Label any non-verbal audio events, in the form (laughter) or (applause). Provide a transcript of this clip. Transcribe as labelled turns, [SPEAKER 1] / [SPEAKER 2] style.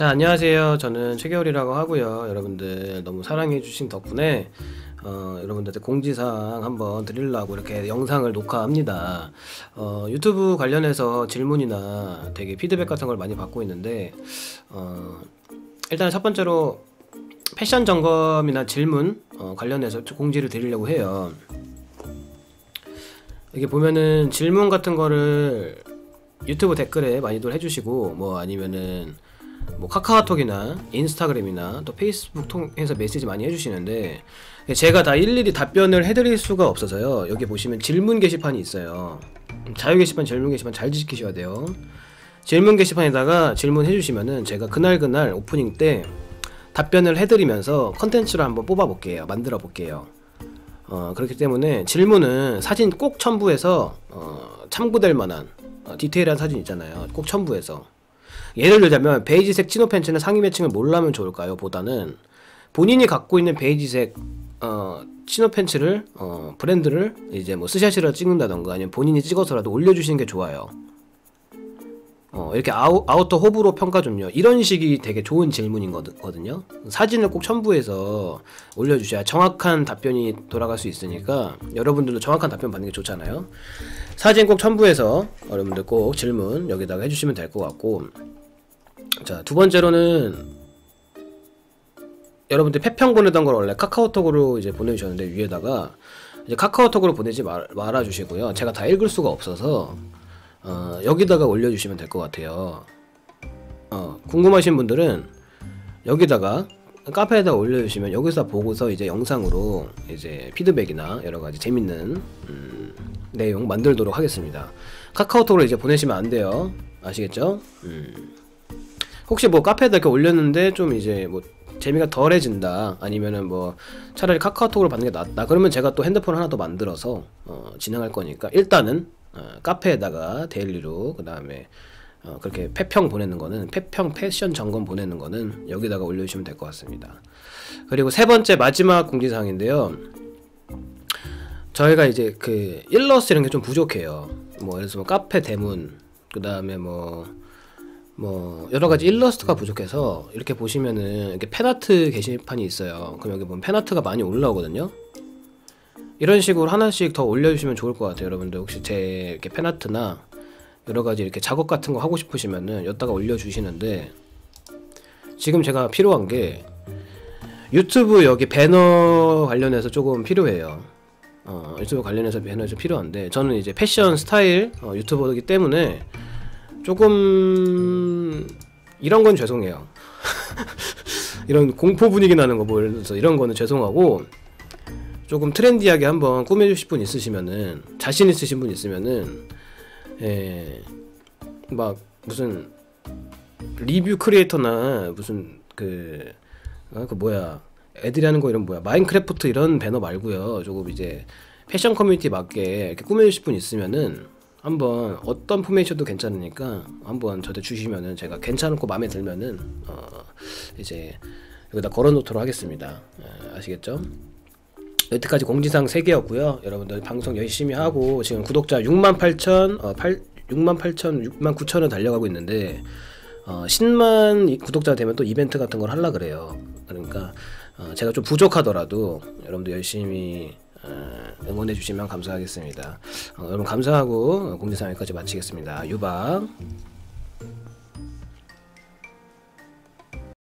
[SPEAKER 1] 자, 안녕하세요. 저는 최겨울이라고 하고요. 여러분들 너무 사랑해 주신 덕분에 어, 여러분들한테 공지사항 한번 드리려고 이렇게 영상을 녹화합니다. 어, 유튜브 관련해서 질문이나 되게 피드백 같은 걸 많이 받고 있는데 어, 일단 첫 번째로 패션 점검이나 질문 어, 관련해서 좀 공지를 드리려고 해요. 이게 보면은 질문 같은 거를 유튜브 댓글에 많이들 해주시고 뭐 아니면은 뭐 카카오톡이나 인스타그램이나 또 페이스북 통해서 메시지 많이 해주시는데 제가 다 일일이 답변을 해드릴 수가 없어서요. 여기 보시면 질문 게시판이 있어요. 자유 게시판 질문 게시판 잘 지키셔야 돼요. 질문 게시판에다가 질문 해주시면은 제가 그날그날 오프닝 때 답변을 해드리면서 컨텐츠를 한번 뽑아 볼게요. 만들어 볼게요. 어, 그렇기 때문에 질문은 사진 꼭 첨부해서 어, 참고될 만한 어, 디테일한 사진 있잖아요. 꼭 첨부해서 예를 들자면 베이지색 치노 팬츠는 상의 매칭을 뭘로 하면 좋을까요? 보다는 본인이 갖고 있는 베이지색 어, 치노 팬츠를 어, 브랜드를 이제 뭐 스샷이라 찍는다던가 아니면 본인이 찍어서라도 올려주시는 게 좋아요. 어, 이렇게 아우, 아우터 호불호 평가 좀요. 이런 식이 되게 좋은 질문이거든요. 사진을 꼭 첨부해서 올려주셔야 정확한 답변이 돌아갈 수 있으니까 여러분들도 정확한 답변 받는 게 좋잖아요. 사진 꼭 첨부해서 여러분들 꼭 질문 여기다가 해주시면 될 것 같고 자, 두 번째로는 여러분들 폐평 보내던 걸 원래 카카오톡으로 이제 보내주셨는데 위에다가 이제 카카오톡으로 보내지 말, 말아주시고요. 제가 다 읽을 수가 없어서 어, 여기다가 올려주시면 될 것 같아요. 어, 궁금하신 분들은 여기다가 카페에다 올려주시면 여기서 보고서 이제 영상으로 이제 피드백이나 여러 가지 재밌는 음, 내용 만들도록 하겠습니다. 카카오톡으로 이제 보내시면 안 돼요. 아시겠죠? 음. 혹시 뭐 카페에다 이렇게 올렸는데 좀 이제 뭐 재미가 덜해진다 아니면은 뭐 차라리 카카오톡으로 받는 게 낫다 그러면 제가 또 핸드폰 하나 더 만들어서 어, 진행할 거니까 일단은 어, 카페에다가 데일리로 그 다음에 어, 그렇게 폐평 보내는 거는 폐평 패션 점검 보내는 거는 여기다가 올려주시면 될 것 같습니다 그리고 세 번째 마지막 공지사항인데요 저희가 이제 그 일러스트 이런 게 좀 부족해요 뭐 예를 들어서 뭐 카페 대문 그 다음에 뭐 뭐 여러 가지 일러스트가 부족해서 이렇게 보시면은 이렇게 팬아트 게시판이 있어요. 그럼 여기 보면 팬아트가 많이 올라오거든요. 이런 식으로 하나씩 더 올려주시면 좋을 것 같아요. 여러분들 혹시 제 이렇게 팬아트나 여러 가지 이렇게 작업 같은 거 하고 싶으시면은 여기다가 올려주시는데 지금 제가 필요한 게 유튜브 여기 배너 관련해서 조금 필요해요. 어, 유튜브 관련해서 배너 좀 필요한데 저는 이제 패션 스타일 어, 유튜버이기 때문에 조금 이런 건 죄송해요. (laughs) 이런 공포 분위기 나는 거 보여서 이런 거는 죄송하고 조금 트렌디하게 한번 꾸며주실 분 있으시면은 자신 있으신 분 있으면은 예, 막 무슨 리뷰 크리에이터나 무슨 그, 어, 그 뭐야 애들이 하는 거 이런 뭐야 마인크래프트 이런 배너 말고요 조금 이제 패션 커뮤니티 맞게 이렇게 꾸며주실 분 있으면은 한번 어떤 포메이션도 괜찮으니까 한번 저한테 주시면은 제가 괜찮고 마음에 들면은 어 이제 여기다 걸어놓도록 하겠습니다. 아, 아시겠죠? 여태까지 공지사항 3개였고요. 여러분들 방송 열심히 하고 지금 구독자 6만 8천 어, 8, 6만 8천 6만 9천은 달려가고 있는데 어, 10만 구독자 되면 또 이벤트 같은 걸 하려 그래요. 그러니까 어, 제가 좀 부족하더라도 여러분들 열심히 어, 응원해 주시면 감사하겠습니다. 어, 여러분 감사하고 공지사항까지 마치겠습니다. 유박